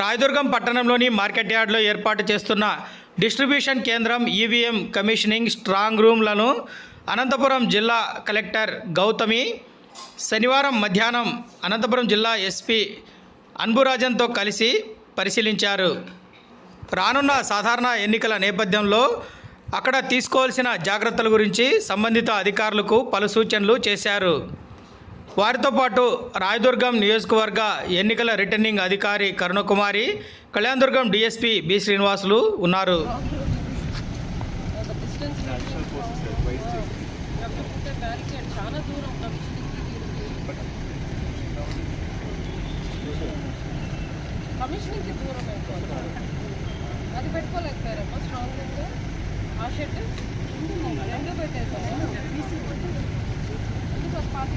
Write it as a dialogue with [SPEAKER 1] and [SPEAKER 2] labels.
[SPEAKER 1] రాయదుర్గం పట్టణంలోని మార్కెట్ యార్డ్లో ఏర్పాటు చేస్తున్న డిస్ట్రిబ్యూషన్ కేంద్రం ఈవీఎం కమిషనింగ్ స్ట్రాంగ్ రూమ్లను అనంతపురం జిల్లా కలెక్టర్ గౌతమి శనివారం మధ్యాహ్నం అనంతపురం జిల్లా ఎస్పీ అన్బురాజన్తో కలిసి పరిశీలించారు. రానున్న సాధారణ ఎన్నికల నేపథ్యంలో అక్కడ తీసుకోవాల్సిన జాగ్రత్తల గురించి సంబంధిత అధికారులకు పలు సూచనలు చేశారు. వారితో పాటు రాయదుర్గం నియోజకవర్గ ఎన్నికల రిటర్నింగ్ అధికారి కరుణకుమారి కళ్యాణదుర్గం డిఎస్పి బి శ్రీనివాసులు ఉన్నారు.
[SPEAKER 2] డిస్టెన్స్ దూరం కమిషనింగ్కి అది పెట్టుకోలేకపోయారమ్మా స్ట్రాంగ్ రూమ్గా ఆ షెడ్ రెండు పెట్టేసారా ఎందుకు party